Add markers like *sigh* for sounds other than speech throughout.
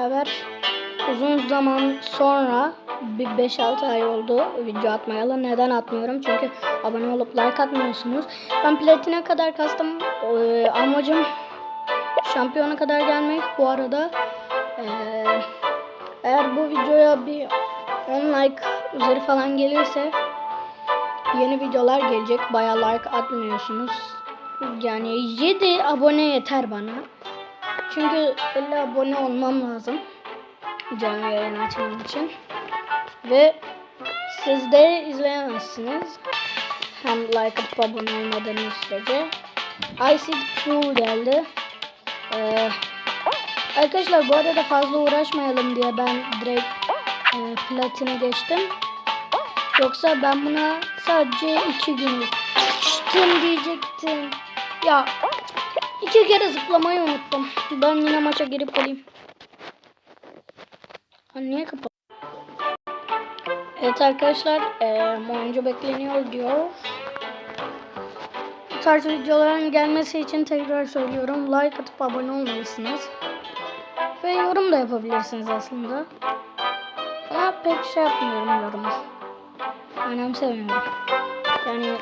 beraber uzun zaman sonra bir 5-6 ay oldu video atmayalı. Neden atmıyorum? Çünkü abone olup like atmıyorsunuz. Ben platine kadar kastım. Ee, amacım şampiyona kadar gelmek. Bu arada ee, eğer bu videoya bir 10 like üzeri falan gelirse yeni videolar gelecek. Bayağı like atmıyorsunuz. Yani 7 abone yeter bana. Çünkü 50 abone olmam lazım. Canlı yayın açmam için. Ve siz de izleyemezsiniz. Hem like atıp abone olmadığınız sürece. Icy Pool geldi. Ee, arkadaşlar bu arada fazla uğraşmayalım diye ben direkt e, platine geçtim. Yoksa ben buna sadece iki gün geçtim diyecektim. Ya iki kere zıplamayı unuttum. Ben yine maça girip geleyim. Ha, niye kapalı? Evet arkadaşlar e, oyuncu bekleniyor diyor. Bu tarz videoların gelmesi için tekrar söylüyorum. Like atıp abone olmalısınız. Ve yorum da yapabilirsiniz aslında. Ama pek şey yapmıyorum yorumu. Önemsemiyorum. Yani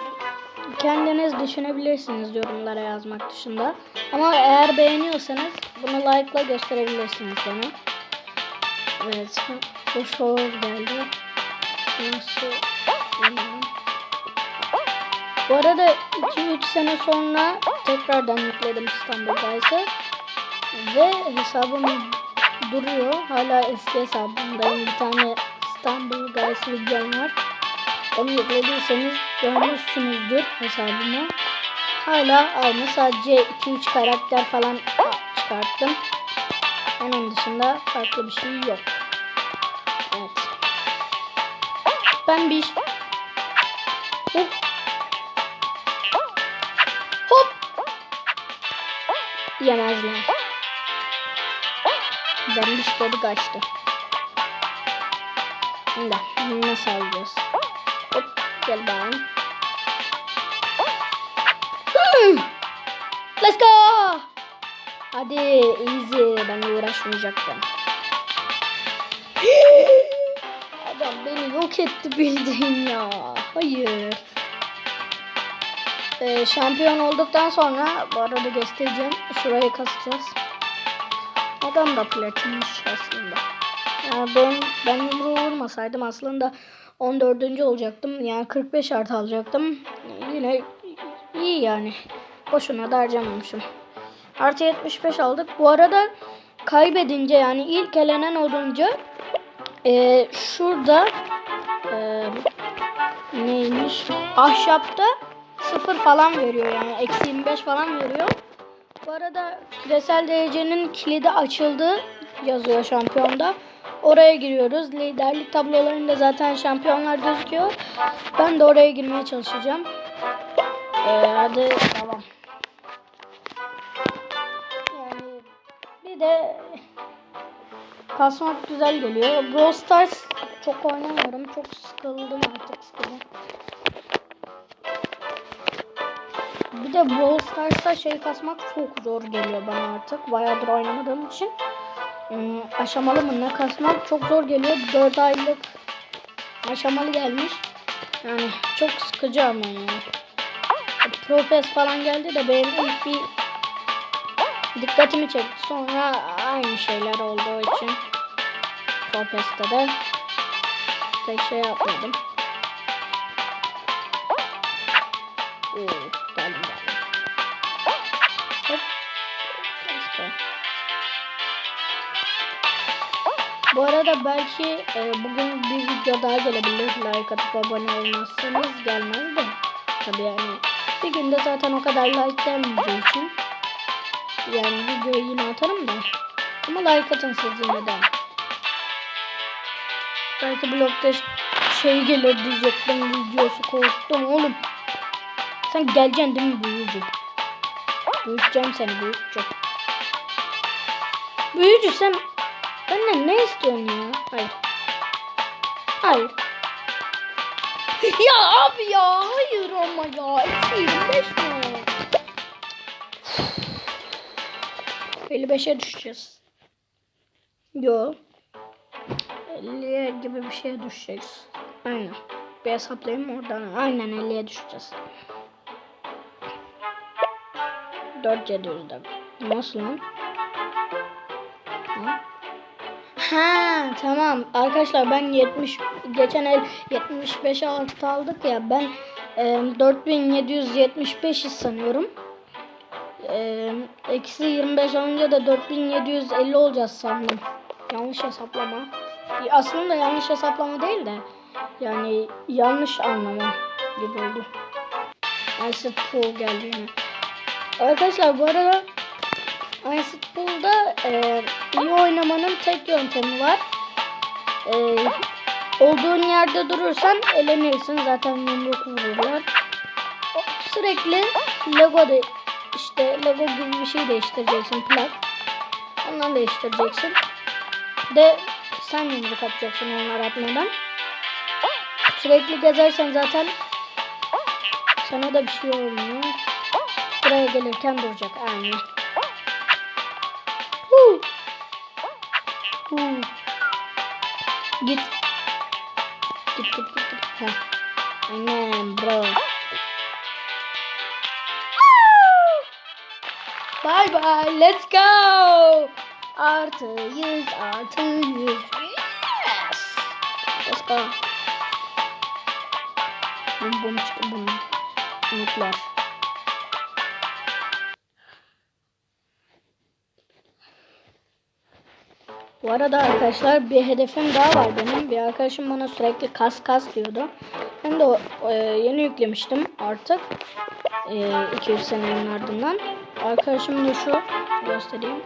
kendiniz düşünebilirsiniz yorumlara yazmak dışında. Ama eğer beğeniyorsanız bunu like'la gösterebilirsiniz bana. Evet. Bu şov geldi. Bu arada 2-3 sene sonra tekrardan yükledim İstanbul Guys'ı. Ve hesabım duruyor. Hala eski hesabımdayım. Bir tane İstanbul Guys videom var. Onu yüklediyseniz görmüşsünüzdür hesabımı. Hala aynı. Sadece 2-3 karakter falan çıkarttım. Onun dışında farklı bir şey yok. Evet. Ben bir Hop. Hop. Yemezler. Ben bir şey kaçtı. Şimdi nasıl alacağız? Hop gel ben. Let's go. Hadi easy. Ben uğraşmayacaktım. Adam beni yok etti bildiğin ya. Hayır. Ee, şampiyon olduktan sonra bu arada göstereceğim. Şurayı kasacağız. Adam da platinmiş aslında. Yani ben, ben yumruğu vurmasaydım aslında 14. olacaktım. Yani 45 artı alacaktım. Yine iyi yani. Boşuna da harcamamışım. Artı 75 aldık. Bu arada kaybedince yani ilk elenen olunca e, şurada e, neymiş? Ahşapta sıfır falan veriyor yani. Eksi 25 falan veriyor. Bu arada küresel derecenin kilidi açıldı yazıyor şampiyonda. Oraya giriyoruz. Liderlik tablolarında zaten şampiyonlar gözüküyor. Ben de oraya girmeye çalışacağım. Ee, hadi tamam. Yani bir de kasmak güzel geliyor. Brawl Stars çok oynamıyorum. Çok sıkıldım artık sıkıldım. Bir de Brawl Stars'ta şey kasmak çok zor geliyor bana artık. Bayağıdır oynamadığım için. Hmm, aşamalı mı ne kasmak çok zor geliyor. 4 aylık aşamalı gelmiş. Yani çok sıkıcı ama yani. Profes falan geldi de benim ilk bir dikkatimi çekti. Sonra aynı şeyler olduğu için Profes'te de pek şey yapmadım. Bu arada belki e, bugün bir video daha gelebilir. Like atıp abone olmazsanız gelmez de. Tabii yani bir günde zaten o kadar like gelmeyeceği için. Yani videoyu yine atarım da. Ama like atın siz yine de. Belki blogda şey gelir diyecektim videosu korktum oğlum. Sen geleceksin değil mi büyücü? Büyüteceğim seni büyüteceğim. Büyücü sen benden ne istiyorsun ya? Hayır. Hayır. *laughs* ya abi ya hayır ama ya. Eksi 25 mi? 55'e düşeceğiz. Yo. 50'ye gibi bir şeye düşeceğiz. Aynen. Bir hesaplayayım oradan. Aynen 50'ye düşeceğiz. 4700'de. Nasıl lan? Ha tamam arkadaşlar ben 70 geçen el 75 altı aldık ya ben e, 4775 sanıyorum. Eksi 25 olunca da 4750 olacağız sandım. Yanlış hesaplama. Aslında yanlış hesaplama değil de yani yanlış anlama gibi oldu. Ice Pool geldi yine. Arkadaşlar bu arada Ice e, iyi oynamanın tek yöntemi var. E, olduğun yerde durursan elenirsin. Zaten yumruk vururlar. Sürekli Lego de işte Lego gibi bir şey değiştireceksin plak. Ondan değiştireceksin. De sen yumruk atacaksın onlar atmadan. Sürekli gezersen zaten sana da bir şey olmuyor. Buraya gelirken duracak. Aynen. Git. Git git git. git. Heh. Aynen bro. Bye bye. Let's go. Artı yüz artı yüz. Yes. Let's go. Bum bum çıktı bum. Nükleer. Bu arada arkadaşlar bir hedefim daha var benim. Bir arkadaşım bana sürekli kas kas diyordu. Ben de e, yeni yüklemiştim artık. E, 200 senenin ardından. Arkadaşım da şu. Göstereyim.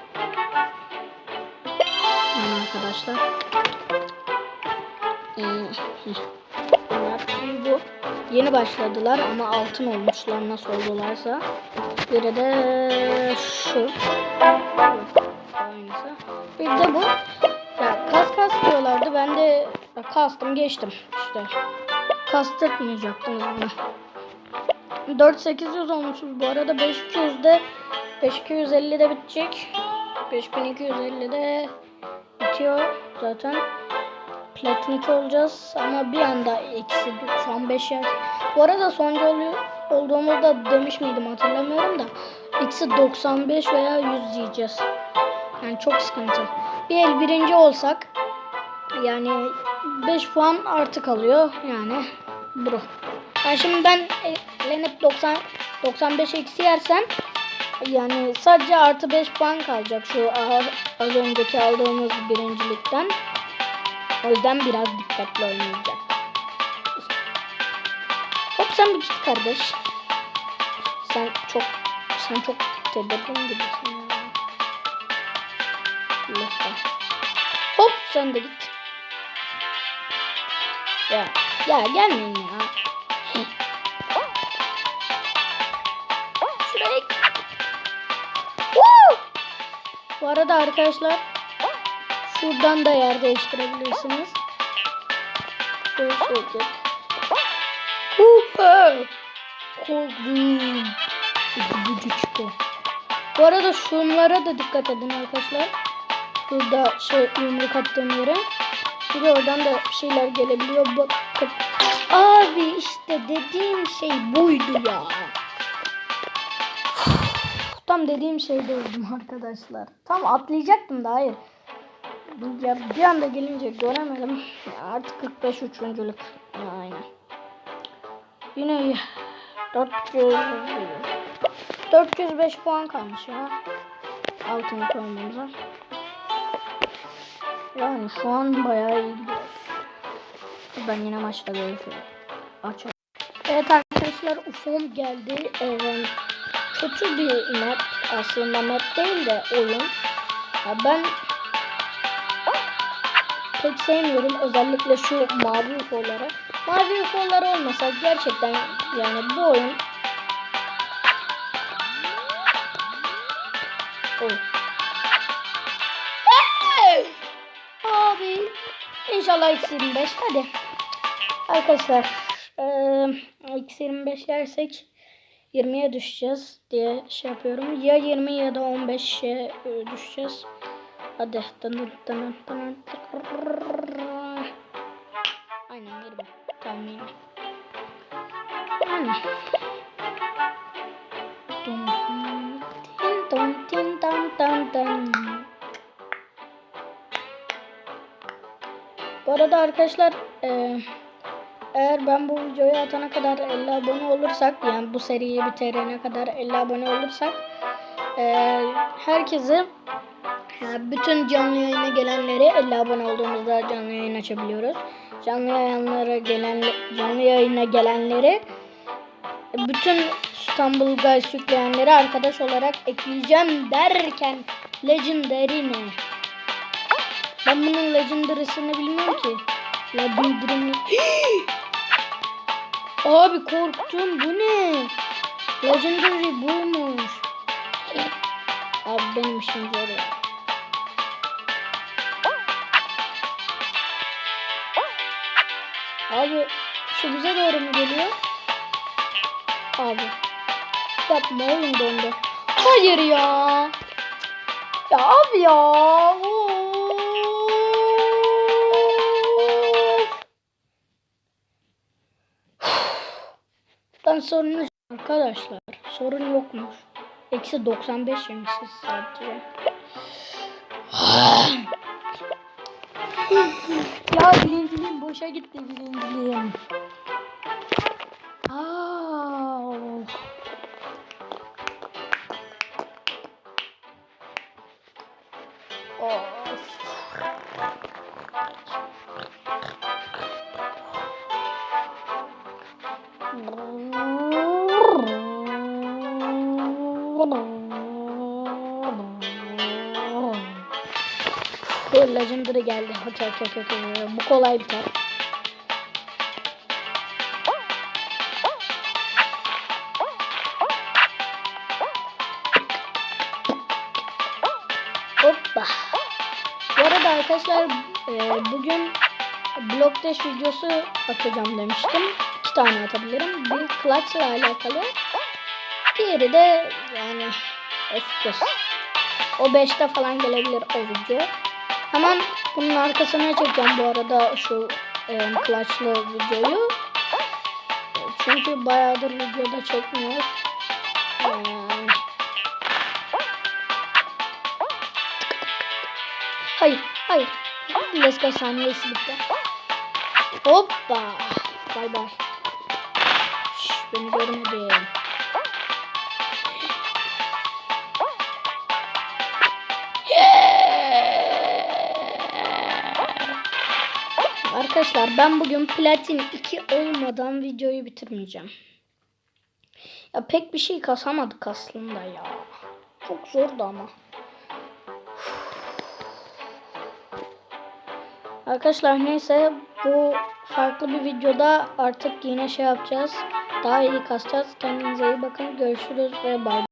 Yani arkadaşlar. E, bu. Yeni başladılar ama altın olmuşlar nasıl oldularsa. Biri de şu. Aynısı. Bir de bu. Ya kas kas diyorlardı. Ben de kastım geçtim işte. Kastırtmayacaktım yani. 4800 olmuşuz bu arada 5200'de 5250'de bitecek. 5250'de bitiyor zaten. Platin 2 olacağız ama bir anda eksi 95 yer. Bu arada sonuncu oluyor, olduğumuzda demiş miydim hatırlamıyorum da eksi 95 veya 100 yiyeceğiz. Yani çok sıkıntı. Bir el birinci olsak yani 5 puan artı kalıyor yani bro. Yani şimdi ben elenip 90 95 eksi yersem yani sadece artı 5 puan kalacak şu az, önceki aldığımız birincilikten. O yüzden biraz dikkatli oynayacak. Hop sen bir git kardeş. Sen çok sen çok tedirgin gibisin Lütfen. Hop sen de git. Ya ya gelmeyin ya. Şuraya Woo! Bu arada arkadaşlar şuradan da yer değiştirebilirsiniz. Şöyle şöyle. Hoppa! Korktum. Bu arada şunlara da dikkat edin arkadaşlar. Şurada şey yumruk attığım yere. Bir oradan da şeyler gelebiliyor. Bakın. Abi işte dediğim şey buydu ya. *sighs* Tam dediğim şeyde öldüm arkadaşlar. Tam atlayacaktım da hayır. Ya bir anda gelince göremedim. Artık 45 üçüncülük. Aynen. Yine iyi. 400 405 puan kalmış ya. Altın koymamıza. Yani şu an bayağı iyi. Ben yine maçta görüşürüz. Açalım. Evet arkadaşlar UFO'm geldi. Ee, kötü bir map aslında map değil de oyun. Ya ben pek sevmiyorum özellikle şu mavi UFO'ları. Mavi UFO'lar olmasa gerçekten yani bu oyun Oh. İnşallah eksi 25 hadi. Arkadaşlar eee eksi 25 yersek 20'ye düşeceğiz diye şey yapıyorum. Ya 20 ya da 15'e e, düşeceğiz. Hadi. Aynen 20. Tamam 20. Aynen. Arada arkadaşlar e, eğer ben bu videoyu atana kadar 50 abone olursak yani bu seriyi bitirene kadar 50 abone olursak e, herkese yani bütün canlı yayına gelenleri 50 abone olduğumuzda canlı yayın açabiliyoruz. Canlı yayınlara gelen canlı yayına gelenleri bütün İstanbul Guys yükleyenleri arkadaş olarak ekleyeceğim derken Legendary ne? Ben bunun Legendary'sini bilmiyorum ki. Legendary mi? *gasps* Abi korktum bu ne? Legendary buymuş. Abi benim işim zor ya. Abi şu bize doğru mu geliyor? Abi. Yapma oyun dondu. Hayır ya. Ya abi ya. Of. Ben sorunu arkadaşlar. Sorun yokmuş. Eksi 95 yemişiz sadece. *laughs* ya birinciliğim boşa gitti birinciliğim. Legendary geldi. Okey okey okey, okey. Bu kolay biter. Hoppa. Bu arada arkadaşlar e, bugün blok dash videosu atacağım demiştim. İki tane atabilirim. Bir clutch ile alakalı. Diğeri de yani F O 5'te falan gelebilir o video. Hemen bunun arkasına çekeceğim bu arada şu e, clutch'lı videoyu. Çünkü bayağıdır videoda çekmiyoruz. Yani Hayır, hayır. Let's go saniyesi bitti. Hoppa. Bay bay. Şş, beni görmedi. Arkadaşlar ben bugün platin 2 olmadan videoyu bitirmeyeceğim. Ya pek bir şey kasamadık aslında ya. Çok zordu ama. Arkadaşlar neyse bu farklı bir videoda artık yine şey yapacağız. Daha iyi kasacağız. Kendinize iyi bakın. Görüşürüz ve bay.